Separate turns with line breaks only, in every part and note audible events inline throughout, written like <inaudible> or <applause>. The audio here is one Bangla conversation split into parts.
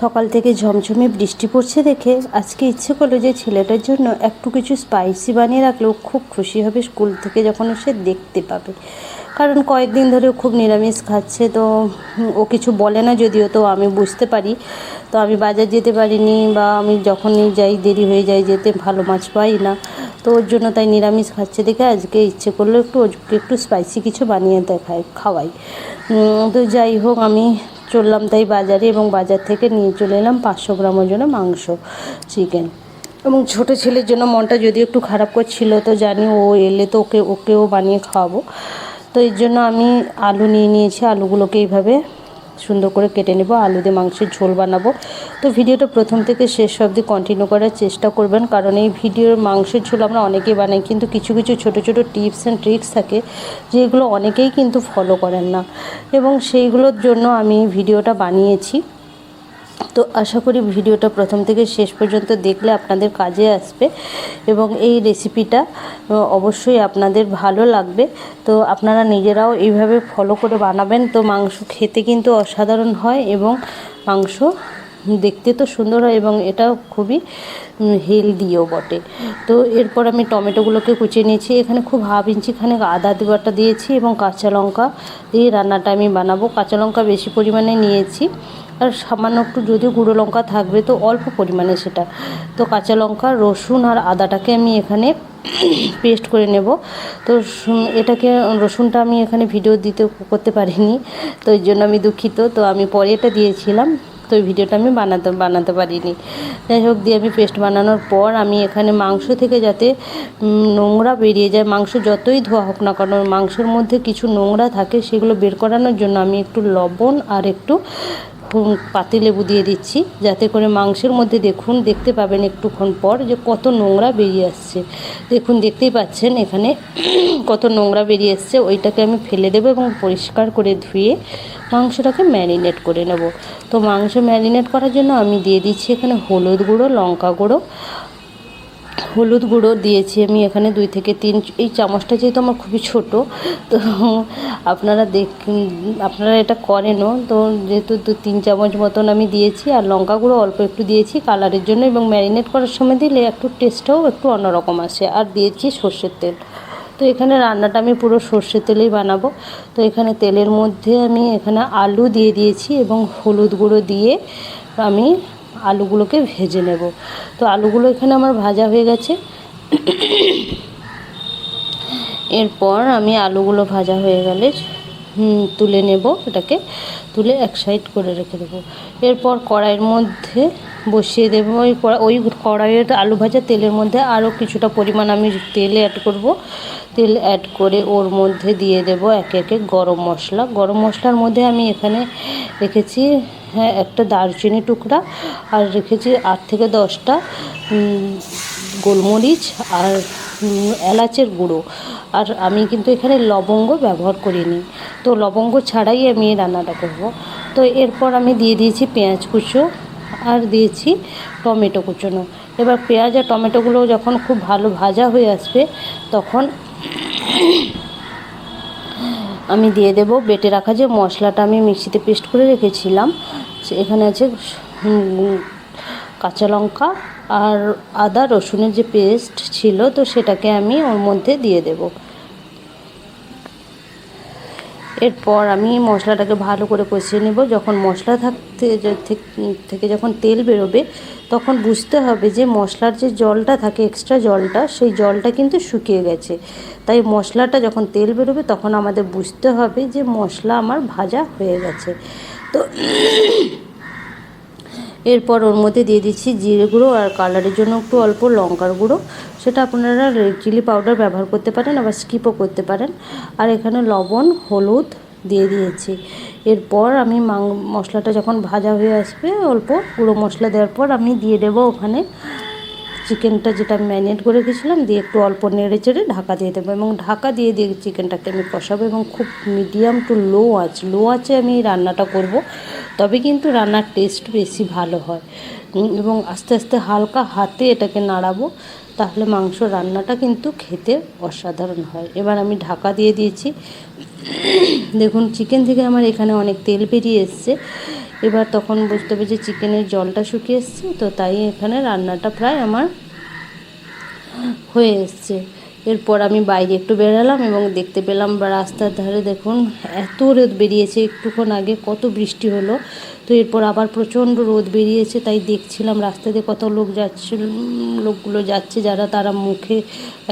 সকাল থেকে ঝমঝমে বৃষ্টি পড়ছে দেখে আজকে ইচ্ছে করল যে ছেলেটার জন্য একটু কিছু স্পাইসি বানিয়ে রাখলেও খুব খুশি হবে স্কুল থেকে যখন সে দেখতে পাবে। কারণ কয়েকদিন ধরে খুব নিরামিষ খাচ্ছে, তো ও কিছু বলে না যদিও, তো আমি বুঝতে পারি। তো আমি বাজার যেতে পারিনি বা আমি যখনই যাই দেরি হয়ে যায় যেতে ভালো মাছ পাই না। তো ওর জন্য তাই নিরামিষ খাচ্ছে দেখে আজকে ইচ্ছে করল একটু একটু স্পাইসি কিছু বানিয়ে দেখায়, খাওয়াই। তো যাই হোক, আমি চললাম তাই বাজারে এবং বাজার থেকে নিয়ে চলে এলাম পাঁচশো গ্রাম ওজনে মাংস চিকেন এবং ছোটো ছেলের জন্য মনটা যদি একটু খারাপ করছিল, তো জানি ও এলে তো ওকে, ওকেও বানিয়ে খাওয়াবো। তো এর জন্য আমি আলু নিয়ে নিয়েছি, আলুগুলোকে এইভাবে সুন্দর করে কেটে নেব, আলু দিয়ে মাংসের ঝোল বানাবো। তো ভিডিওটা প্রথম থেকে শেষ অবধি কন্টিনিউ করার চেষ্টা করবেন, কারণ এই ভিডিওর মাংসের ঝোল আমরা অনেকেই বানাই, কিন্তু কিছু কিছু ছোট ছোট টিপস অ্যান্ড ট্রিক্স থাকে, যেগুলো অনেকেই কিন্তু ফলো করেন না। এবং সেইগুলোর জন্য আমি ভিডিওটা বানিয়েছি। তো আশা করি ভিডিওটা প্রথম থেকে শেষ পর্যন্ত দেখলে আপনাদের কাজে আসবে এবং এই রেসিপিটা অবশ্যই আপনাদের ভালো লাগবে। তো আপনারা নিজেরাও এইভাবে ফলো করে বানাবেন। তো মাংস খেতে কিন্তু অসাধারণ হয় এবং মাংস দেখতে তো সুন্দর হয় এবং এটা খুবই হেলদিও বটে। তো এরপর আমি টমেটোগুলোকে কুচিয়ে নিয়েছি। এখানে খুব হাফ ইঞ্চি খানেক আদা দেওয়াটা দিয়েছি এবং কাঁচা লঙ্কা দিয়ে রান্নাটা আমি বানাবো। কাঁচা লঙ্কা বেশি পরিমাণে নিয়েছি। আর সামান্য একটু যদি গুঁড়ো লঙ্কা থাকবে তো অল্প পরিমাণে সেটা। তো কাঁচা লঙ্কা, রসুন আর আদাটাকে আমি এখানে <clears throat> পেস্ট করে নেব। তো এটাকে, রসুনটা আমি এখানে ভিডিও দিতে করতে পারিনি, তো এই জন্য আমি দুঃখিত। তো আমি পরে এটা দিয়েছিলাম, তো এই ভিডিওটা আমি বানাতে বানাতে পারিনি। যাই হোক, দিয়ে আমি পেস্ট বানানোর পর আমি এখানে মাংস থেকে যাতে নোংরা বেরিয়ে যায়, মাংস যতই ধোয়া হোক না কারণ মাংসের মধ্যে কিছু নোংরা থাকে সেগুলো বের করানোর জন্য আমি একটু লবণ আর একটু পাতিলেবু দিয়ে দিচ্ছি, যাতে করে মাংসের মধ্যে দেখুন, দেখতে পাবেন একটুক্ষণ পর যে কত নোংরা বেরিয়ে আসছে। দেখুন, দেখতেই পাচ্ছেন এখানে <clears throat> কত নোংরা বেরিয়ে আসছে ওইটাকে আমি ফেলে দেবো এবং পরিষ্কার করে ধুয়ে মাংসটাকে ম্যারিনেট করে নেব। তো মাংস ম্যারিনেট করার জন্য আমি দিয়ে দিচ্ছি এখানে হলুদ গুঁড়ো, লঙ্কা গুঁড়ো হলুদ গুঁড়ো দিয়েছি আমি এখানে দুই থেকে তিন এই চামচটা যেহেতু আমার খুবই ছোট, তো আপনারা দেখ আপনারা এটা করেনও। তো যেহেতু দু তিন চামচ মতন আমি দিয়েছি, আর লঙ্কা গুঁড়ো অল্প একটু দিয়েছি কালারের জন্য এবং ম্যারিনেট করার সময় দিলে একটু টেস্টটাও একটু অন্যরকম আসে। আর দিয়েছি সর্ষের তেল। তো এখানে রান্নাটা আমি পুরো সর্ষের তেলেই বানাবো। তো এখানে তেলের মধ্যে আমি এখানে আলু দিয়ে দিয়েছি এবং হলুদ গুঁড়ো দিয়ে আমি আলুগুলোকে ভেজে নেব। তো আলুগুলো এখানে আমার ভাজা হয়ে গেছে। এরপর আমি আলুগুলো ভাজা হয়ে গেলে তুলে নেব এটাকে। তুলে এক সাইড করে রেখে দেবো। এরপর কড়াইয়ের মধ্যে বসিয়ে দেবো। ওই ওই কড়াইয়ের আলু ভাজা তেলের মধ্যে আরও কিছুটা পরিমাণ আমি তেল অ্যাড করব। তেল অ্যাড করে ওর মধ্যে দিয়ে দেব একে একে গরম মশলা। গরম মশলার মধ্যে আমি এখানে রেখেছি হ্যাঁ একটা দারচিনি টুকরা আর রেখেছি আট থেকে দশটা গোলমরিচ আর এলাচের গুঁড়ো। আর আমি কিন্তু এখানে লবঙ্গ ব্যবহার করিনি। তো লবঙ্গ ছাড়াই আমি এই রান্নাটা করব। তো এরপর আমি দিয়ে দিয়েছি পেঁয়াজ কুচো আর দিয়েছি টমেটো কুচোনো। এবার পেঁয়াজ আর টমেটোগুলো যখন খুব ভালো ভাজা হয়ে আসবে, তখন আমি দিয়ে দেব বেটে রাখা যে মশলাটা আমি মিক্সিতে পেস্ট করে রেখেছিলাম এখানে আছে কাঁচা লঙ্কা আর আদা রসুনের যে পেস্ট ছিল, তো সেটাকে আমি ওর মধ্যে দিয়ে দেব। এরপর আমি মশলাটাকে ভালো করে কষিয়ে নেব। যখন মশলা থাকতে থেকে যখন তেল বেরোবে, তখন বুঝতে হবে যে মশলার যে জলটা থাকে এক্সট্রা জলটা, সেই জলটা কিন্তু শুকিয়ে গেছে। তাই মশলাটা যখন তেল বেরোবে, তখন আমাদের বুঝতে হবে যে মশলা আমার ভাজা হয়ে গেছে। তো এরপর ওর মধ্যে দিয়ে দিচ্ছি জিরে গুঁড়ো আর কালারের জন্য একটু অল্প লঙ্কার গুঁড়ো। সেটা আপনারা রেড চিলি পাউডার ব্যবহার করতে পারেন, আবার স্কিপও করতে পারেন। আর এখানে লবণ, হলুদ দিয়ে দিয়েছি। এরপর আমি মাং, মশলাটা যখন ভাজা হয়ে আসবে, অল্প গুঁড়ো মশলা দেওয়ার পর আমি দিয়ে দেবো ওখানে চিকেনটা যেটা ম্যারিনেট করে রেখেছিলাম, দিয়ে একটু অল্প নেড়ে চেড়ে ঢাকা দিয়ে দেবো। এবং ঢাকা দিয়ে দিয়ে চিকেনটাকে আমি কষাবো এবং খুব মিডিয়াম টু লো আঁচ লো আঁচে আমি রান্নাটা করব। তবে কিন্তু রান্নার টেস্ট বেশি ভালো হয়। এবং আস্তে আস্তে হালকা হাতে এটাকে নাড়াবো, তাহলে মাংস রান্নাটা কিন্তু খেতে অসাধারণ হয়। এবার আমি ঢাকা দিয়ে দিয়েছি। দেখুন, চিকেন থেকে আমার এখানে অনেক তেল বেরিয়ে এসছে। এবার তখন বুঝতে হবে যে চিকেনের জলটা শুকিয়ে এসছে, তো তাই এখানে রান্নাটা প্রায় আমার হয়ে এসছে। এরপর আমি বাইরে একটু বেরালাম এবং দেখতে পেলাম রাস্তার ধারে দেখুন, এত রোদ বেরিয়েছে, একটুক্ষণ আগে কত বৃষ্টি হলো। তো এরপর আবার প্রচণ্ড রোদ বেরিয়েছে, তাই দেখছিলাম রাস্তা দিয়ে কত লোক যাচ্ছে লোকগুলো যাচ্ছে যারা তারা মুখে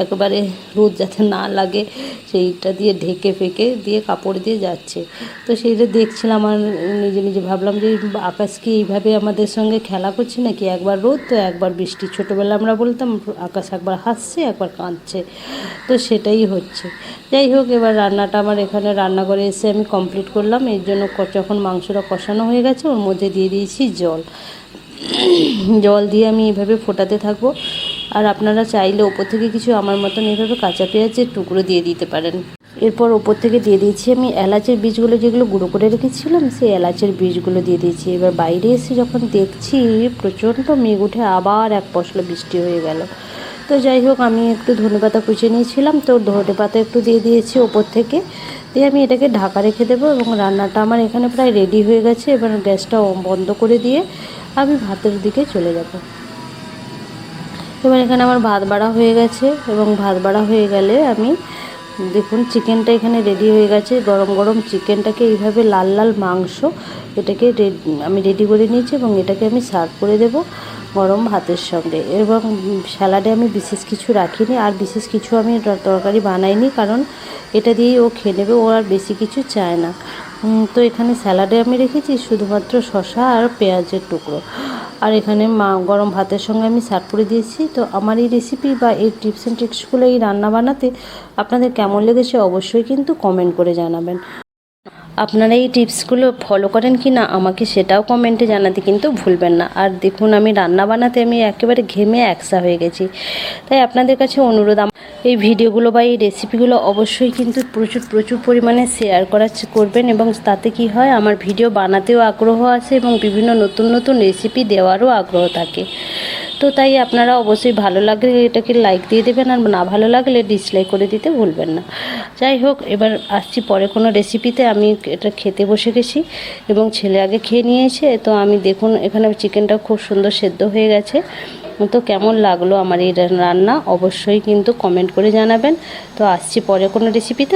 একবারে রোদ যাতে না লাগে, সেইটা দিয়ে ঢেকে ফেকে দিয়ে কাপড় দিয়ে যাচ্ছে। তো সেইটা দেখছিলাম আর নিজে নিজে ভাবলাম যে, আকাশ কি এইভাবে আমাদের সঙ্গে খেলা করছে নাকি একবার রোদ, তো একবার বৃষ্টি। ছোটোবেলা আমরা বলতাম, আকাশ একবার হাসছে, একবার কাঁদছে। তো সেটাই হচ্ছে। যাই হোক, এবার রান্নাটা আমার এখানে রান্নাঘরে এসে আমি কমপ্লিট করলাম। এর জন্য যখন মাংসটা কষানো হয়ে গেছে ওর মধ্যে দিয়ে দিয়েছি জল। জল দিয়ে আমি এভাবে ফোটাতে থাকব। আর আপনারা চাইলে ওপর থেকে কিছু আমার মতন এভাবে কাঁচা পেঁয়াজের টুকরো দিয়ে দিতে পারেন। এরপর ওপর থেকে দিয়ে দিয়েছি আমি এলাচের বীজগুলো যেগুলো গুঁড়ো করে রেখেছিলাম, সেই এলাচের বীজগুলো দিয়ে দিয়েছি। এবার বাইরে এসে যখন দেখছি প্রচণ্ড মেঘ উঠে আবার এক পশলা বৃষ্টি হয়ে গেল। তো যাই হোক, আমি একটু ধনে পাতা কুচিয়ে নিয়েছিলাম, তো ধনে পাতা একটু দিয়ে দিয়েছি ওপর থেকে। দিয়ে আমি এটাকে ঢাকা রেখে দেবো এবং রান্নাটা আমার এখানে প্রায় রেডি হয়ে গেছে। এবার গ্যাসটা বন্ধ করে দিয়ে আমি ভাতের দিকে চলে যাব। এবার এখানে আমার ভাত বাড়া হয়ে গেছে এবং ভাত বাড়া হয়ে গেলে আমি, দেখুন চিকেনটা এখানে রেডি হয়ে গেছে। গরম গরম চিকেনটাকে এইভাবে লাল লাল মাংস এটাকে আমি রেডি করে নিয়েছি এবং এটাকে আমি সার্ভ করে দেব। গরম ভাতের সঙ্গে। এবং স্যালাডে আমি বিশেষ কিছু রাখিনি, আর বিশেষ কিছু আমি তরকারি বানাইনি, কারণ এটা দিয়েই ও খেয়ে নেবে, ও আর বেশি কিছু চায় না। তো এখানে স্যালাডে আমি রেখেছি শুধুমাত্র শসা আর পেঁয়াজের টুকরো। আর এখানে মা, গরম ভাতের সঙ্গে আমি সার্ভ করে দিয়েছি। তো আমার এই রেসিপি বা এই টিপস অ্যান্ড ট্রিক্সগুলো এই রান্না বানাতে আপনাদের কেমন লেগেছে অবশ্যই কিন্তু কমেন্ট করে জানাবেন। আপনারা এই টিপসগুলো ফলো করেন কি না আমাকে সেটাও কমেন্টে জানাতে কিন্তু ভুলবেন না। আর দেখুন, আমি রান্না বানাতে আমি একেবারে ঘেমে একসা হয়ে গেছি। তাই আপনাদের কাছে অনুরোধ এই ভিডিওগুলো বা এই রেসিপিগুলো অবশ্যই কিন্তু প্রচুর প্রচুর পরিমাণে শেয়ার করার করবেন এবং তাতে কি হয়, আমার ভিডিও বানাতেও আগ্রহ আছে এবং বিভিন্ন নতুন নতুন রেসিপি দেওয়ারও আগ্রহ থাকে। তো তাই আপনারা অবশ্যই ভালো লাগলে এটাকে লাইক দিয়ে দেবেন আর না ভালো লাগলে ডিসলাইক করে দিতে ভুলবেন না। যাই হোক, এবার আসছি পরে কোনো রেসিপিতে আমি এটা খেতে বসে গেছি এবং ছেলে আগে খেয়ে নিয়েছে। তো আমি দেখুন, এখানে চিকেনটা খুব সুন্দর সেদ্ধ হয়ে গেছে। তো কেমন লাগল আমার এই রান্না? অবশ্যই কিন্তু কমেন্ট করে জানাবেন। তো আসছি পরে কোনো রেসিপিতে